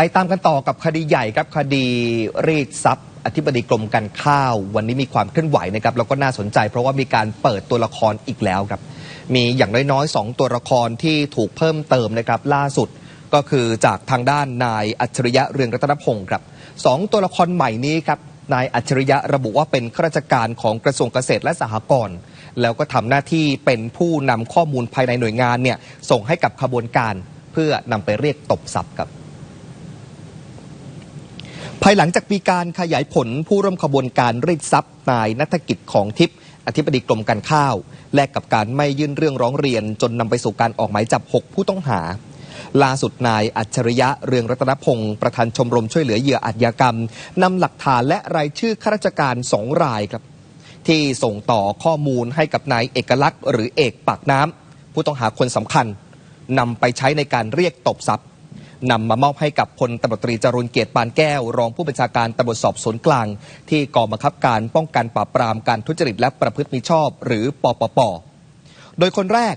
ไปตามกันต่อกับคดีใหญ่ครับคดีรีดทรัพย์อธิบดีกรมการข้าว วันนี้มีความเคลื่อนไหวนะครับแล้วก็น่าสนใจ เพราะว่ามีการเปิดตัวละครอีกแล้วครับ มีอย่างน้อยๆสองตัวละครที่ถูกเพิ่มเติมนะครับ ล่าสุดก็คือจากทางด้านนายอัจฉริยะเรืองรัตนพงศ์ครับสองตัวละครใหม่นี้ครับนายอัจฉริยะระบุว่าเป็นข้าราชการของกระทรวงเกษตรและสหกรณ์แล้วก็ทำหน้าที่เป็นผู้นำข้อมูลภายในหน่วยงานเนี่ยส่งให้กับขบวนการ เพื่อนำไปเรียกตบทรัพย์ครับายหลังจากมีการขยายผลผู้ร่วมขบวนการรีดทรัพย์นายนัฐกิจของทิพย์อธิบดีกรมการข้าว แลกกับการไม่ยื่นเรื่องร้องเรียน จนนำไปสู่การออกหมายจับ 6 ผู้ต้องหา ล่าสุดนายอัจฉริยะเรืองรัตนพงศ์ประธานชมรมช่วยเหลือเหยื่ออาชญากรรมนำหลักฐานและรายชื่อข้าราชการสองรายครับ ที่ส่งต่อข้อมูลให้กับนายเอกลักษณ์ หรือเอกปากน้ำผู้ต้องหาคนสำคัญนำไปใช้ในการเรียกตบทรัพย นำมามอบให้กับพลตำรวจตรีจรุนเกียรติปานแก้ว รองผู้บัญชาการตำรวจสอบสวนกลาง ที่กองบังคับการป้องกันปราบปรามการทุจริตและประพฤติมิชอบ หรือปปป โดยคนแรก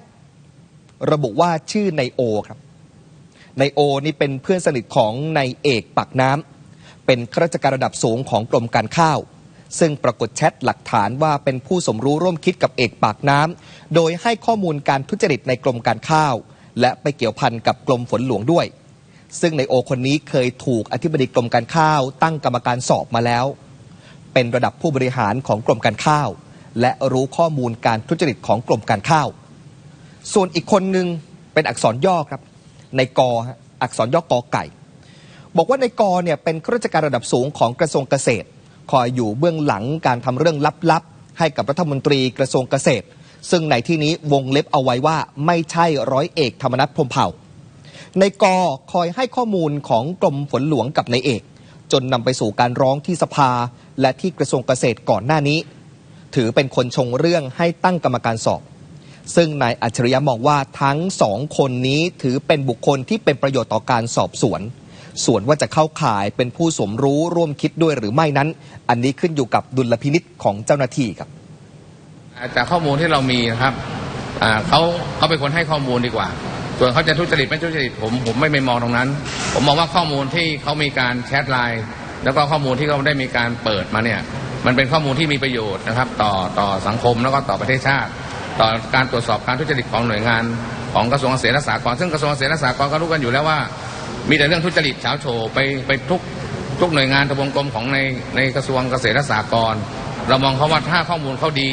ระบุว่าชื่อนายโอครับนายโอนี่เป็นเพื่อนสนิทของนายเอกปากน้ำเป็นข้าราชการระดับสูงของกรมการข้าว ซึ่งปรากฏแชทหลักฐานว่าเป็นผู้สมรู้ร่วมคิดกับเอกปากน้ำโดยให้ข้อมูลการทุจริตในกรมการข้าว และไปเกี่ยวพันกับกรมฝนหลวงด้วย ซึ่งในโอคนนี้เคยถูกอธิบดีกรมการข้าว ตั้งกรรมการสอบมาแล้ว เป็นระดับผู้บริหารของกรมการข้าว และรู้ข้อมูลการทุจริตของกรมการข้าว ส่วนอีกคนหนึ่งเป็นอักษรย่อครับ ในกอฮะอักษรย่อกอไก่ บอกว่าในกอเนี่ยเป็นข้าราชการระดับสูงของกระทรวงเกษตร คอยอยู่เบื้องหลังการทำเรื่องลับๆ ให้กับรัฐมนตรีกระทรวงเกษตร ซึ่งในที่นี้วงเล็บเอาไว้ว่าไม่ใช่ร้อยเอกธรรมนัฐพรมเผ่า ในกอคอยให้ข้อมูลของกรมฝนหลวงกับนายเอก จนนำไปสู่การร้องที่สภา และที่กระทรวงเกษตรก่อนหน้านี้ ถือเป็นคนชงเรื่องให้ตั้งกรรมการสอบ ซึ่งนายอัจฉริยะมองว่าทั้งสองคนนี้ถือเป็นบุคคลที่เป็นประโยชน์ต่อการสอบสวน ส่วนว่าจะเข้าข่ายเป็นผู้สมรู้ร่วมคิดด้วยหรือไม่นั้น อันนี้ขึ้นอยู่กับดุลพินิษของเจ้าหน้าที่ครับจากข้อมูลที่เรามีนะครับเขาเขาเป็นคนให้ข้อมูลดีกว่า ส่วนเขาจะทุจริตไม่ทุจริตผมผมไม่ไปมองตรงนั้น ผมมองว่าข้อมูลที่เขามีการแชทไลน์แล้วก็ข้อมูลที่เขาได้มีการเปิดมาเนี่ยมันเป็นข้อมูลที่มีประโยชน์นะครับ ต่อต่อสังคมแล้วก็ต่อประเทศชาติ ต่อการตรวจสอบการทุจริตของหน่วยงาน ของกระทรวงเกษตรและสหกรณ์ซึ่งกระทรวงเกษตรและสหกรณ์ก็รู้กันอยู่แล้วว่า มีแต่เรื่องทุจริตเฉาโฉไปไปทุกทุกหน่วยงานทบวงกรมของในในกระทรวงเกษตรและสหกรณ์เรามองเขาว่าถ้าข้อมูลเขาดี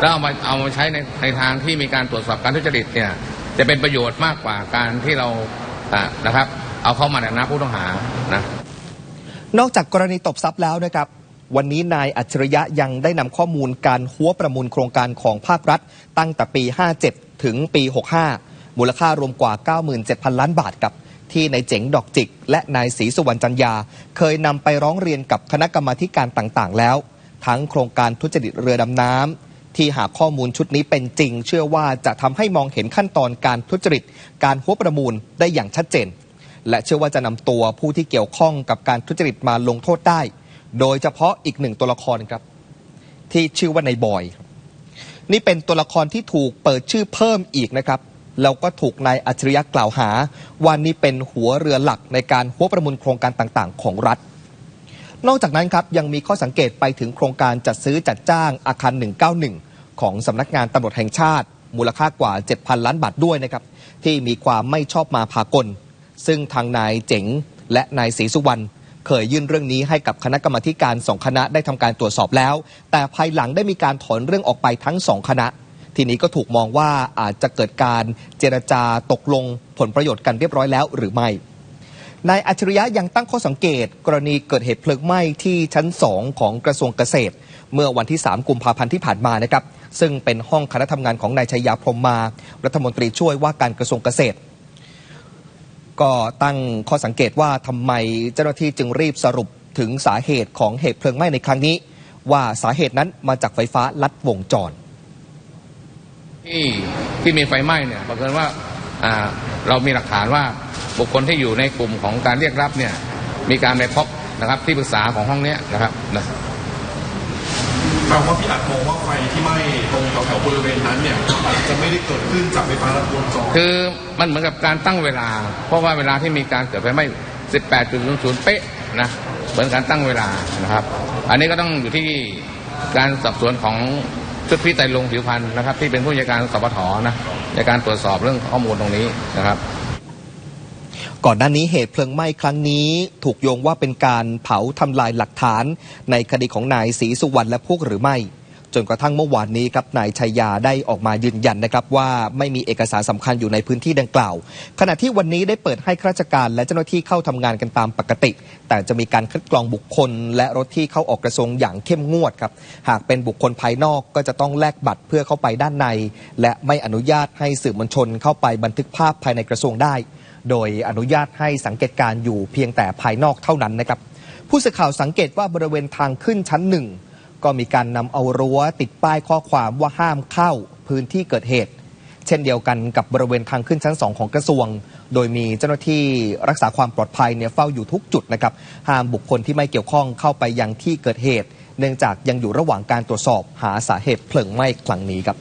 แล้วเอามาเอามาใช้ในในทางที่มีการตรวจสอบการทุจริตเนี่ย จะเป็นประโยชน์มากกว่าการที่เราอ่านะครับ เอาเข้ามาในฐานะผู้ต้องหานะนอกจากกรณีตบทรัพย์แล้วนะครับ วันนี้นายอัจฉริยะยังได้นำข้อมูลการหัวประมูลโครงการของภาครัฐ ตั้งแต่ปี 57 ถึงปี 65 มูลค่ารวมกว่า 97,000 ล้านบาทกับที่นายเจ๋งดอกจิก และนายศรีสุวรรณจันยา เคยนำไปร้องเรียนกับคณะกรรมาการต่างๆ แล้ว ทั้งโครงการทุจริตเรือดำน้ำ ที่หากข้อมูลชุดนี้เป็นจริง เชื่อว่าจะทำให้มองเห็นขั้นตอนการทุจริต การหัวประมูลได้อย่างชัดเจน และเชื่อว่าจะนำตัวผู้ที่เกี่ยวข้องกับการทุจริตมาลงโทษได้ โดยเฉพาะอีกหนึ่งตัวละครครับ ที่ชื่อว่านายบอยครับนี่เป็นตัวละครที่ถูกเปิดชื่อเพิ่มอีกนะครับแล้วก็ถูกนายอัจฉริยะกล่าวหาว่านี่เป็นหัวเรือหลักในการหัวประมูลโครงการต่างๆ ของรัฐ นอกจากนั้นครับยังมีข้อสังเกตไปถึงโครงการจัดซื้อจัดจ้างอาคาร 191 ของสำนักงานตำรวจแห่งชาติ มูลค่ากว่า 7,000 ล้านบาทด้วยนะครับที่มีความไม่ชอบมาพากล ซึ่งทางนายเจ๋งและนายศรีสุวรรณเคยยื่นเรื่องนี้ให้กับคณะกรรมาการสองคณะได้ทำการตรวจสอบแล้ว แต่ภายหลังได้มีการถอนเรื่องออกไปทั้งสองคณะ ทีนี้ก็ถูกมองว่าอาจจะเกิดการเจรจาตกลงผลประโยชน์กันเรียบร้อยแล้วหรือไม่ นายอัจฉริยะยังตั้งข้อสังเกต กรณีเกิดเหตุเพลิงไหม้ที่ชั้น 2 ของกระทรวงเกษตร เมื่อวันที่ 3 กุมภาพันธ์ที่ผ่านมานะครับ ซึ่งเป็นห้องคณะทำงานของนายชัยยาพรมมา รัฐมนตรีช่วยว่าการกระทรวงเกษตร ก็ตั้งข้อสังเกตว่าทำไมเจ้าหน้าที่จึงรีบสรุปถึงสาเหตุของเหตุเพลิงไหม้ในครั้งนี้ ว่าสาเหตุนั้นมาจากไฟฟ้าลัดวงจร ที่ที่มีไฟไหม้เนี่ยบังเอิญว่าเรามีหลักฐานว่า บุคคลที่อยู่ในกลุ่มของการเรียกรับเนี่ยมีการไปพบนะครับ ที่ปรึกษาของห้องเนี้ยนะครับนะแปลว่าพี่อัดมองว่าไฟที่ไหม้ตรงแถวๆบริเวณนั้นเนี่ยอาจจะไม่ได้เกิดขึ้นจากไฟฟ้าลัดวงจรคือมันเหมือนกับการตั้งเวลา เพราะว่าเวลาที่มีการเกิดไฟไหม้ 18.00 เป๊ะนะเหมือนการตั้งเวลานะครับ อันนี้ก็ต้องอยู่ที่การสอบสวนของชุดพิไตรลงผิวพันธ์นะครับ ที่เป็นผู้จัดการสปทนะในการตรวจสอบเรื่องข้อมูลตรงนี้นะครับ ก่อนหน้านี้เหตุเพลิงไหม้ครั้งนี้ ถูกโยงว่าเป็นการเผาทำลายหลักฐาน ในคดีของนายศรีสุวรรณและพวกหรือไม่ จนกระทั่งเมื่อวานนี้ครับนายชัยยาได้ออกมายืนยันนะครับว่าไม่มีเอกสารสำคัญอยู่ในพื้นที่ดังกล่าว ขณะที่วันนี้ได้เปิดให้ข้าราชการและเจ้าหน้าที่เข้าทำงานกันตามปกติ แต่จะมีการคัดกรองบุคคล และรถที่เข้าออกกระทรวงอย่างเข้มงวดครับหากเป็นบุคคลภายนอกก็จะต้องแลกบัตรเพื่อเข้าไปด้านใน และไม่อนุญาตให้สื่อมวลชนเข้าไปบันทึกภาพภายในกระทรวงได้ โดยอนุญาตให้สังเกตการณ์อยู่เพียงแต่ภายนอกเท่านั้นนะครับ ผู้สื่อข่าวสังเกตว่าบริเวณทางขึ้นชั้นหนึ่งก็มีการนำเอารั้วติดป้ายข้อความว่าห้ามเข้าพื้นที่เกิดเหตุ เช่นเดียวกันกับบริเวณทางขึ้นชั้น2ของกระทรวง โดยมีเจ้าหน้าที่รักษาความปลอดภัยเนี่ยเฝ้าอยู่ทุกจุดนะครับห้ามบุคคลที่ไม่เกี่ยวข้องเข้าไปยังที่เกิดเหตุ เนื่องจากยังอยู่ระหว่างการตรวจสอบหาสาเหตุเพลิงไหม้ครั้งนี้ครับ